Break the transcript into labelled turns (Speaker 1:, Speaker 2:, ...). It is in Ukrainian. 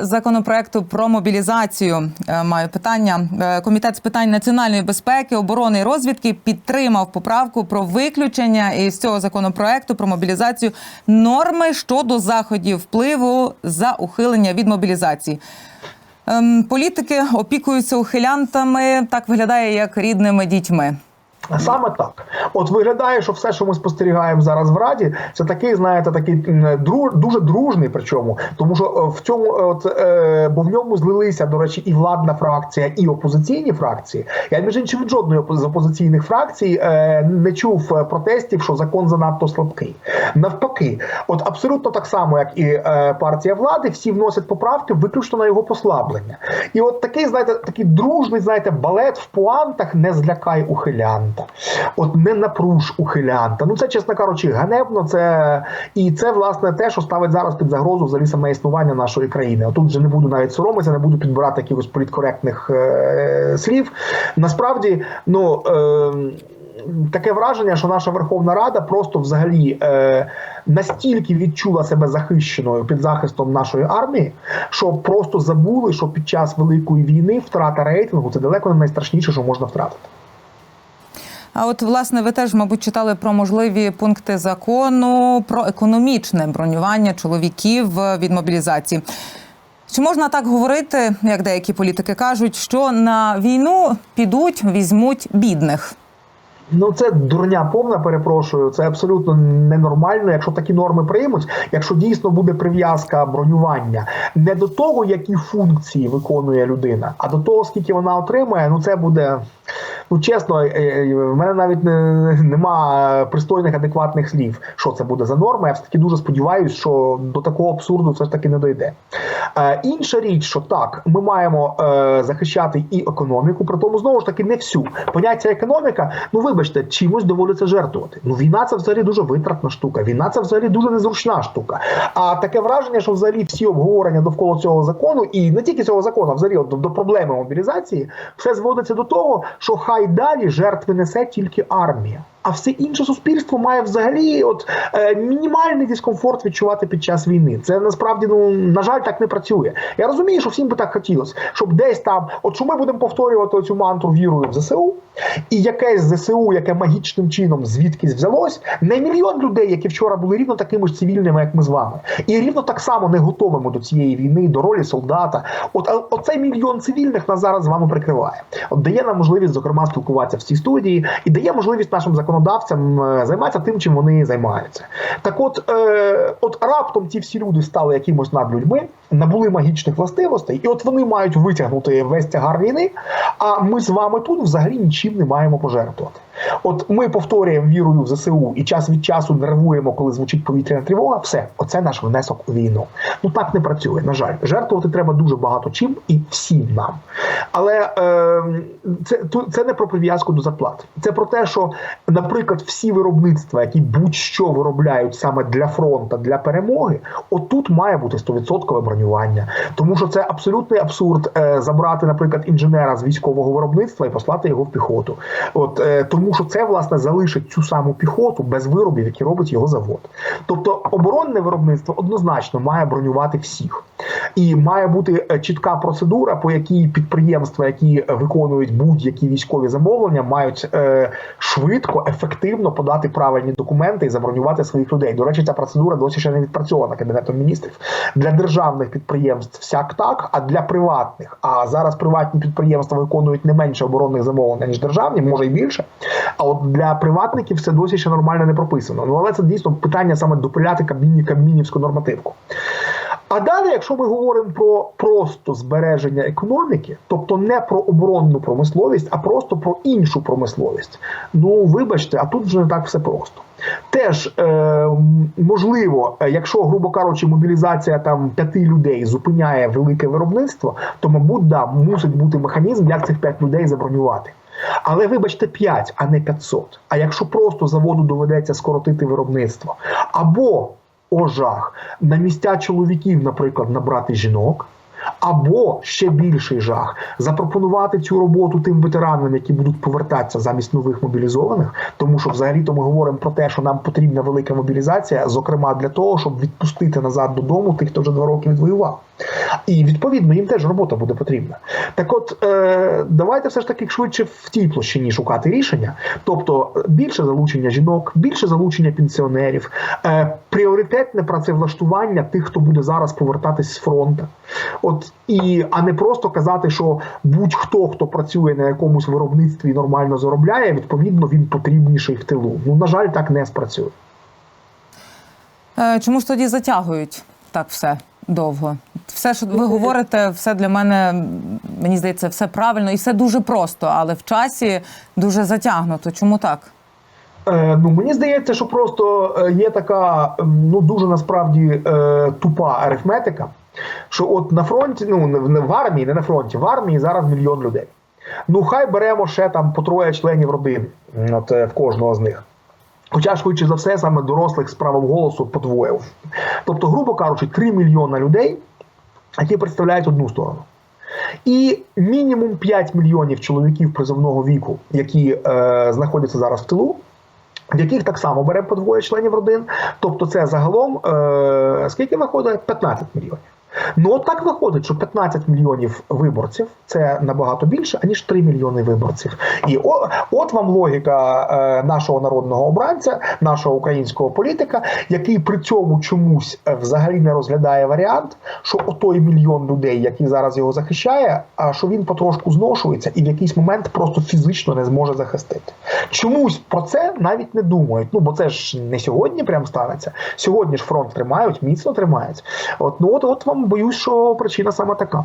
Speaker 1: законопроекту про мобілізацію е, маю питання. Е, Комітет з питань національної безпеки, оборони і розвідки підтримав поправку про виключення із цього законопроекту про мобілізацію норми щодо заходів впливу за ухилення від мобілізації. Ем, Політики опікуються ухилянтами. Так виглядає як рідними дітьми.
Speaker 2: Саме так, от виглядає, що все, що ми спостерігаємо зараз в раді, це такий, знаєте, такий дуже дружний. Причому, тому що е, в цьому, е, от, е, бо в ньому злилися, до речі, і владна фракція, і опозиційні фракції. Я між іншим від жодної з опозиційних фракцій не чув протестів, що закон занадто слабкий. Навпаки, от абсолютно так само, як і партія влади, всі вносять поправки виключно на його послаблення. І от такий, знаєте, такий дружний, знаєте, балет в пуантах не злякай ухилянта. От не напруж ухилянта. Ну це, чесно кажучи, ганебно. Це і це власне те, що ставить зараз під загрозу взагалі саме існування нашої країни. Отут вже не буду навіть соромитися, не буду підбирати якихось політкоректних е, слів. Насправді, ну. Е, Таке враження, що наша Верховна Рада просто взагалі е, настільки відчула себе захищеною під захистом нашої армії, що просто забули, що під час великої війни втрата рейтингу це далеко не найстрашніше, що можна втратити.
Speaker 1: А от власне ви теж, мабуть, читали про можливі пункти закону про економічне бронювання чоловіків е, від мобілізації. Чи можна так говорити, як деякі політики кажуть, що на війну підуть, візьмуть бідних?
Speaker 2: Ну це дурня повна, перепрошую. Це абсолютно ненормально. Якщо такі норми приймуть, якщо дійсно буде прив'язка бронювання не до того, які функції виконує людина, а до того, скільки вона отримує, ну це буде. Ну, чесно, е, е, в мене навіть не, нема пристойних адекватних слів, що це буде за норма. Я все таки дуже сподіваюся, що до такого абсурду все ж таки не дойде. Е, інша річ, що так, ми маємо захищати і економіку, при тому знову ж таки не всю. Поняття економіка, ну вибачте, чимось доводиться жертвувати. Ну війна це взагалі дуже витратна штука. Війна це взагалі дуже незручна штука. А таке враження, що взагалі всі обговорення довкола цього закону, і не тільки цього закону, а взагалі до, до проблеми мобілізації, все зводиться до того, що хай далі жертви несе тільки армія. А все інше суспільство має взагалі от е, мінімальний дискомфорт відчувати під час війни. Це насправді ну на жаль так не працює. Я розумію, що всім би так хотілося, щоб десь там, от що ми будемо повторювати цю мантру вірою в ЗСУ, і якесь ЗСУ, яке магічним чином звідкись взялось, не мільйон людей, які вчора були рівно такими ж цивільними, як ми з вами, і рівно так само не готовими до цієї війни, до ролі солдата. От оцей мільйон цивільних нас зараз з вами прикриває. От дає нам можливість, зокрема, спілкуватися в цій студії, і дає можливість нашим законодавцям е, займатися тим, чим вони займаються. Так, от, е, от раптом ті всі люди стали якимось над людьми, набули магічних властивостей, і от вони мають витягнути весь тягар війни. А ми з вами тут взагалі нічим не маємо пожертвувати. От ми повторюємо вірою в ЗСУ і час від часу нервуємо, коли звучить повітряна тривога. Все, оце наш внесок у війну. Ну так не працює. На жаль, жертвувати треба дуже багато чим і всім нам. Але е, це, це не про прив'язку до зарплати. Це про те, що, наприклад, всі виробництва, які будь-що виробляють саме для фронту, для перемоги, отут має бути 100% бронювання. Тому що це абсолютний абсурд е, забрати, наприклад, інженера з військового виробництва і послати його в піхоту. От е, тому, що це власне залишить цю саму піхоту без виробів, які робить його завод. Тобто оборонне виробництво однозначно має бронювати всіх, і має бути е, чітка процедура, по якій підприємства, які виконують будь-які військові замовлення, мають е, швидко, ефективно подати правильні документи і забронювати своїх людей. До речі, ця процедура досі ще не відпрацьована кабінетом міністрів. Для державних підприємств всяк так, а для приватних. А зараз приватні підприємства виконують не менше оборонних замовлень ніж державні, може й більше. А от для приватників це досі ще нормально не прописано. Ну але це дійсно питання саме допиляти кабміні кабмінівську нормативку. А далі, якщо ми говоримо про просто збереження економіки, тобто не про оборонну промисловість, а просто про іншу промисловість, ну вибачте, а тут вже не так все просто. Теж е, можливо, е, якщо, грубо кажучи, мобілізація там п'яти людей зупиняє велике виробництво, то мабуть, да, мусить бути механізм, як цих п'ять людей забронювати. Але вибачте, 5, а не 500. А якщо просто заводу доведеться скоротити виробництво, або о жах, на місця чоловіків, наприклад, набрати жінок. Або ще більший жах запропонувати цю роботу тим ветеранам, які будуть повертатися замість нових мобілізованих, тому що взагалі-то ми говоримо про те, що нам потрібна велика мобілізація, зокрема для того, щоб відпустити назад додому тих, хто вже два роки відвоював. І відповідно їм теж робота буде потрібна. Так, от е, давайте все ж таки швидше в тій площині шукати рішення, тобто більше залучення жінок, більше залучення пенсіонерів, е, пріоритетне працевлаштування тих, хто буде зараз повертатись з фронту. От і а не просто казати, що будь-хто, хто працює на якомусь виробництві нормально заробляє, відповідно він потрібніший в тилу. Ну на жаль, так не спрацює.
Speaker 1: Е, Чому ж тоді затягують так все довго? Все, що ви говорите, все для мене, мені здається, все правильно і все дуже просто, але в часі дуже затягнуто. Чому так?
Speaker 2: Е, ну мені здається, що просто е, є така ну дуже насправді е, тупа арифметика. Що от на фронті, ну не в- армії, не на фронті, в армії зараз мільйон людей. Ну хай беремо ще там по троє членів родини, от в кожного з них. Хоча швидше за все, саме дорослих з правом голосу подвоїв. Тобто, грубо кажучи, 3 мільйона людей, які представляють одну сторону. І мінімум 5 мільйонів чоловіків призовного віку, які е, знаходяться зараз в тилу, в яких так само бере по двоє членів родин. Тобто, це загалом е, скільки виходить? 15 мільйонів. Ну, от так виходить, що 15 мільйонів виборців це набагато більше, аніж 3 мільйони виборців. І о, от вам логіка е, нашого народного обранця, нашого українського політика, який при цьому чомусь е, взагалі не розглядає варіант, що отой мільйон людей, який зараз його захищає, а що він потрошку зношується і в якийсь момент просто фізично не зможе захистити. Чомусь про це навіть не думають. Ну бо це ж не сьогодні прям станеться. Сьогодні ж фронт тримають, міцно тримають. От ну от, от вам боюсь, що причина саме така.